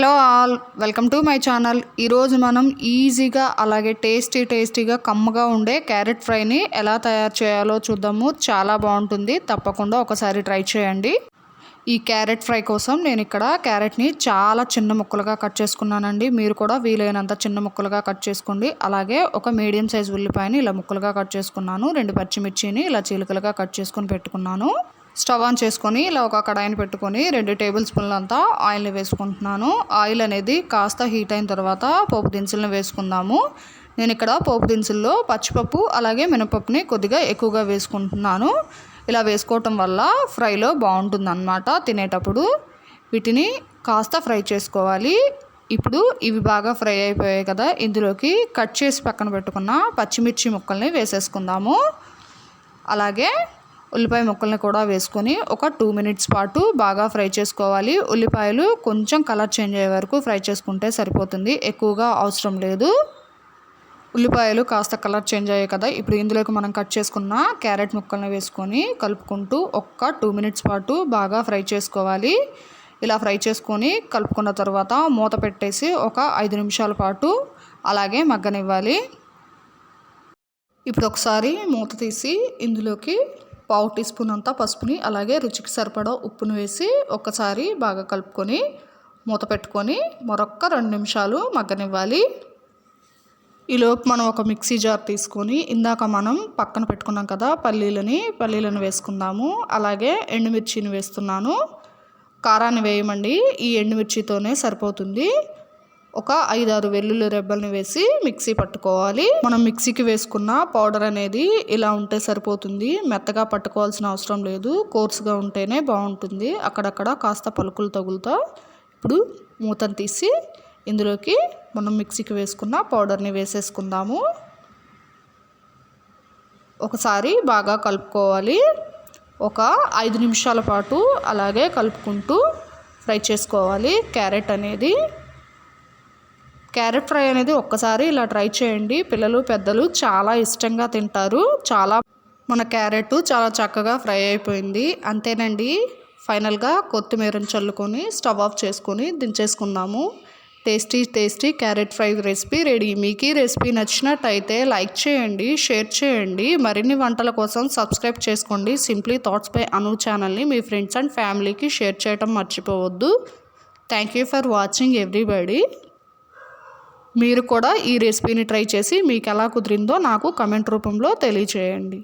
Hello all welcome to my channel. ఈరోజు మనం ఈజీగా అలాగే టేస్టీ టేస్టీగా కమ్మగా ఉండే క్యారెట్ ఫ్రైని ఎలా తయారు చేయాలో చూద్దాము. చాలా బాగుంటుంది. తప్పకుండా ఒకసారి ట్రై చేయండి. ఈ క్యారెట్ ఫ్రై కోసం నేను ఇక్కడ క్యారెట్ని చాలా చిన్న ముక్కలుగా కట్ చేసుకున్నానండి. మీరు కూడా వీలైనంత చిన్న ముక్కలుగా కట్ చేసుకోండి. అలాగే ఒక మీడియం సైజ్ ఉల్లిపాయని ఇలా ముక్కలుగా కట్ చేసుకున్నాను. రెండు పచ్చిమిర్చిని ఇలా చీలికలుగా కట్ చేసుకుని పెట్టుకున్నాను. స్టవ్ ఆన్ చేసుకొని ఇలా ఒక కడాయిని పెట్టుకొని రెండు టేబుల్ స్పూన్లు అంతా ఆయిల్ని వేసుకుంటున్నాను. ఆయిల్ అనేది కాస్త హీట్ అయిన తర్వాత పోపు దినుసులను వేసుకుందాము. నేను ఇక్కడ పోపు దినుసుల్లో పచ్చిపప్పు అలాగే మినపప్పుని కొద్దిగా ఎక్కువగా వేసుకుంటున్నాను. ఇలా వేసుకోవటం వల్ల ఫ్రైలో బాగుంటుందన్నమాట తినేటప్పుడు. వీటిని కాస్త ఫ్రై చేసుకోవాలి. ఇప్పుడు ఇవి బాగా ఫ్రై అయిపోయాయి కదా ఇందులోకి కట్ చేసి పక్కన పెట్టుకున్న పచ్చిమిర్చి ముక్కల్ని వేసేసుకుందాము. అలాగే ఉల్లిపాయ ముక్కల్ని కూడా వేసుకొని ఒక టూ మినిట్స్ పాటు బాగా ఫ్రై చేసుకోవాలి. ఉల్లిపాయలు కొంచెం కలర్ చేంజ్ అయ్యే వరకు ఫ్రై చేసుకుంటే సరిపోతుంది. ఎక్కువగా అవసరం లేదు. ఉల్లిపాయలు కాస్త కలర్ చేంజ్ అయ్యాయి కదా ఇప్పుడు ఇందులోకి మనం కట్ చేసుకున్న క్యారెట్ ముక్కల్ని వేసుకొని కలుపుకుంటూ ఒక్క టూ మినిట్స్ పాటు బాగా ఫ్రై చేసుకోవాలి. ఇలా ఫ్రై చేసుకొని కలుపుకున్న తర్వాత మూత పెట్టేసి ఒక ఐదు నిమిషాల పాటు అలాగే మగ్గనివ్వాలి. ఇప్పుడు ఒకసారి మూత తీసి ఇందులోకి పావు టీ స్పూన్ అంతా పసుపుని అలాగే రుచికి సరిపడా ఉప్పును వేసి ఒక్కసారి బాగా కలుపుకొని మూత పెట్టుకొని మరొక్క రెండు నిమిషాలు మగ్గనివ్వాలి. ఈలోపు మనం ఒక మిక్సీ జార్ తీసుకొని ఇందాక మనం పక్కన పెట్టుకున్నాం కదా పల్లీలని పల్లీలను వేసుకుందాము. అలాగే ఎండుమిర్చిని వేస్తున్నాను. కారాన్ని వేయమండి. ఈ ఎండుమిర్చితోనే సరిపోతుంది. ఒక ఐదారు వెల్లుల్లి రెబ్బల్ని వేసి మిక్సీ పట్టుకోవాలి. మనం మిక్సీకి వేసుకున్న పౌడర్ అనేది ఇలా ఉంటే సరిపోతుంది. మెత్తగా పట్టుకోవాల్సిన అవసరం లేదు. కోర్సుగా ఉంటేనే బాగుంటుంది. అక్కడక్కడ కాస్త పలుకులు తగులుతా ఇప్పుడు మూతను తీసి ఇందులోకి మనం మిక్సీకి వేసుకున్న పౌడర్ని వేసేసుకుందాము. ఒకసారి బాగా కలుపుకోవాలి. ఒక ఐదు నిమిషాల పాటు అలాగే కలుపుకుంటూ ఫ్రై చేసుకోవాలి. క్యారెట్ అనేది క్యారెట్ ఫ్రై అనేది ఒక్కసారి ఇలా ట్రై చేయండి. పిల్లలు పెద్దలు చాలా ఇష్టంగా తింటారు. చాలా మన క్యారెట్ చాలా చక్కగా ఫ్రై అయిపోయింది. అంతేనండి. ఫైనల్గా కొత్తిమీరను చల్లుకొని స్టవ్ ఆఫ్ చేసుకొని దించేసుకుందాము. Tasty tasty carrot fry recipe ready. మీకు ఈ రెసిపీ నచ్చినట్టయితే లైక్ చేయండి షేర్ చేయండి. మరిన్ని వంటల కోసం సబ్స్క్రైబ్ చేసుకోండి. సింప్లీ థాట్స్ బై అను ఛానల్ని మీ ఫ్రెండ్స్ అండ్ ఫ్యామిలీకి షేర్ చేయడం మర్చిపోవద్దు. Thank you for watching everybody. మీరు కూడా ఈ రెసిపీని ట్రై చేసి మీకు ఎలా కుదిరిందో నాకు కమెంట్ రూపంలో తెలియచేయండి.